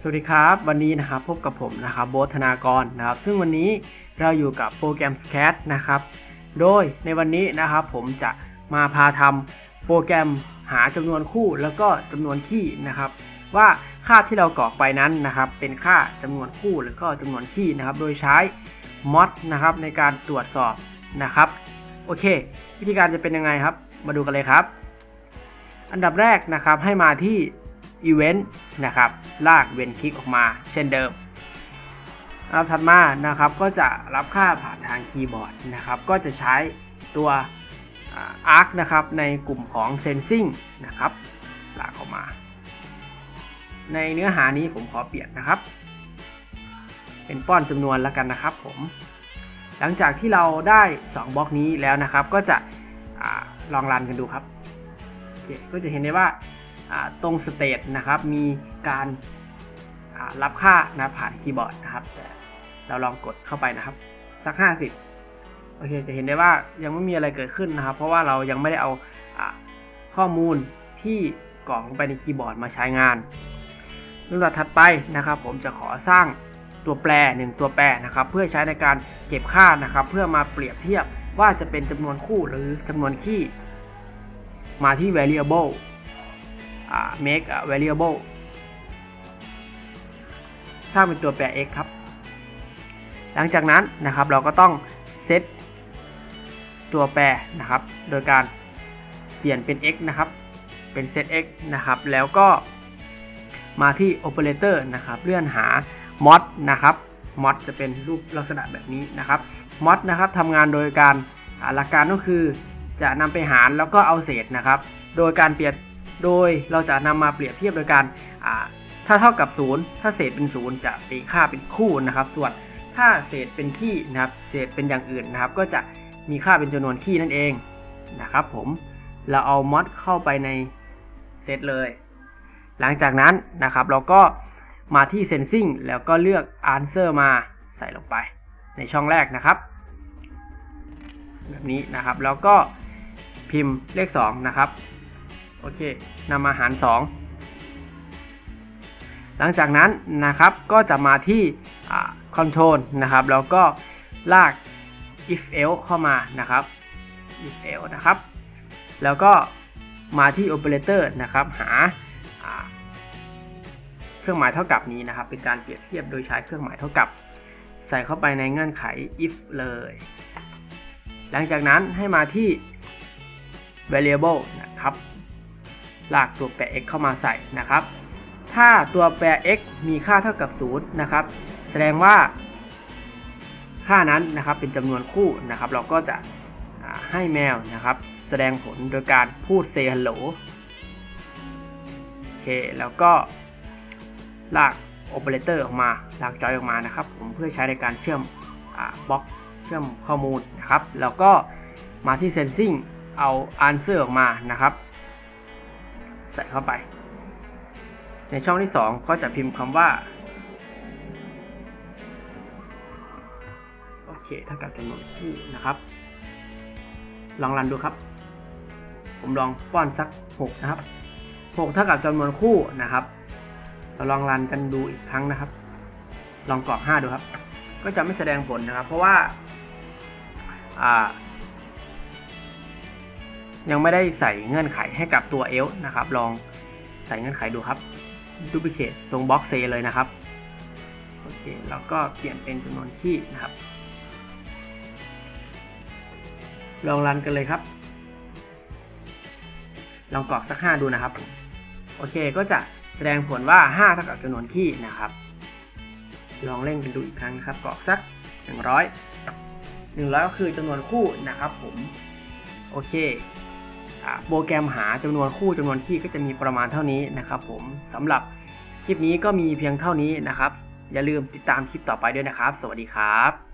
สวัสดีครับ วันนี้นะครับพบกับผมนะครับโบธนากรนะครับ ซึ่งวันนี้เราอยู่กับโปรแกรม SCAT นะครับ โดยในวันนี้นะครับผมจะมาพาทำโปรแกรมหาจำนวนคู่แล้วก็จำนวนคี่นะครับ ว่าค่าที่เรากรอกไปนั้นนะครับ เป็นค่าจำนวนคู่แล้วก็จำนวนคี่นะครับ โดยใช้มอดนะครับในการตรวจสอบนะครับ โอเค วิธีการจะเป็นยังไงครับ มาดูกันเลยครับ อันดับแรกนะครับให้มาที่ Event นะครับลากเวนคลิกออกมาเช่นเดิมอันดับถัดมานะครับก็จะรับค่าผ่านทางคีย์บอร์ดนะครับก็จะใช้ตัว Arc นะครับในกลุ่มของ Sensing นะครับลากออกมา ในเนื้อหานี้ผมขอเปลี่ยนนะครับ เป็นป้อนจำนวนแล้วกันนะครับผมหลังจากที่เราได้ 2บล็อกนี้แล้วนะครับ ก็จะอลองรันกันดูครับ ก็จะเห็นได้ว่า ตรงสเตตนะครับมีการรับค่านะผ่านคีย์บอร์ดนะครับแต่เราลองกดเข้าไปนะครับ สัก 50 โอเคจะเห็นได้ว่ายังไม่มีอะไรเกิดขึ้นนะครับ เพราะว่าเรายังไม่ได้เอาอข้อมูลที่กรอกลงไปในคีย์บอร์ดมาใช้งานลำดับถัดไปนะครับ ผมจะขอสร้างตัวแปรหนึ่งตัวแปรนะครับ เพื่อใช้ในการเก็บค่านะครับ เพื่อมาเปรียบเทียบว่าจะเป็นจำนวนคู่หรือจำนวนคี่ มาที่ variable make a variable สร้างเป็นตัวแปร x ครับ หลังจากนั้นนะครับเราก็ต้องเซตตัวแปรนะครับ โดยการเปลี่ยนเป็น x นะครับ เป็น set x นะครับ แล้วก็มาที่ operator นะครับ เลื่อนหา mod นะครับ mod จะเป็นรูปลักษณะแบบนี้นะครับ mod นะครับทำงานโดยการหลักการก็คือจะนำไปหารแล้วก็เอาเศษนะครับ โดยการเปรียบ โดยเราจะนำมาเปรียบเทียบโดยการถ้าเท่ากับ 0 ถ้าเศษเป็น 0 จะตีค่าเป็นคู่นะครับ ส่วนถ้าเศษเป็นขี้นะครับ เศษเป็นอย่างอื่นนะครับ ก็จะมีค่าเป็นจำนวนขี้นั่นเองนะครับ ผมเราเอามอดเข้าไปในเซตเลย หลังจากนั้นนะครับ เราก็มาที่ sensing แล้วก็เลือก answer มาใส่ลงไปในช่องแรกนะครับ แบบนี้นะครับ แล้วก็พิมพ์เลข 2 นะครับ โอเคนำมาหาร 2 หลังจากนั้นนะครับก็จะมาที่อ่า control นะครับ แล้วก็ลาก if else เข้ามานะครับ if else นะครับ แล้วก็มาที่ operator นะครับ หาเครื่องหมายเท่ากับนี้นะครับ เป็นการเปรียบเทียบโดยใช้เครื่องหมายเท่ากับ ใส่เข้าไปในเงื่อนไข if เลย หลังจากนั้นให้มาที่ variable นะ ลากตัวแปร x เข้ามาใส่นะครับ ถ้าตัวแปร x มีค่าเท่ากับ0นะครับ แสดงว่า ค่านั้นนะครับเป็นจำนวนคู่นะครับ เราก็จะให้แมวนะครับ แสดงผลโดยการพูด say hello โอเค แล้วก็ลากโอเปอเรเตอร์ออกมาลากจอยออกมานะครับ ผมเพื่อใช้ในการเชื่อมบล็อกเชื่อมข้อมูลนะครับ แล้วก็มาที่ sensing เอา answer ออกมานะครับ ส่เข้าไป ในช่องที่ 2 ก็จะพิมพ์คำว่าโอเคเท่ากับจำนวนคู่นะครับ ลองรันดูครับ ผมลองป้อนสัก 6 นะครับ 6 เท่ากับจำนวนคู่นะครับ เราลองรันกันดูอีกครั้งนะครับ ลองกรอก 5 ดูครับ ก็จะไม่แสดงผลนะครับ เพราะว่าอ่า ยังไม่ได้ใส่เงื่อนไขให้กับตัวเอลนะครับ ลองใส่เงื่อนไขดูครับดูพิเคตตรงบล็อกเซเลยนะครับโอเคแล้วก็เปลี่ยนเป็นจำนวนขี้นะครับ ลองรันกันเลยครับ ลองกรอกสัก 5 ดูนะครับ โอเคก็จะแสดงผลว่า 5 เท่ากับจำนวนขี้นะครับ ลองเล่นกันดูอีกครั้งนะครับกรอกสัก 100 100 ก็คือจำนวนคู่นะครับผม โอเค โปรแกรมหาจำนวนคู่จำนวนคี่ก็จะมีประมาณเท่านี้นะครับผมสำหรับคลิปนี้ก็มีเพียงเท่านี้นะครับ อย่าลืมติดตามคลิปต่อไปด้วยนะครับ สวัสดีครับ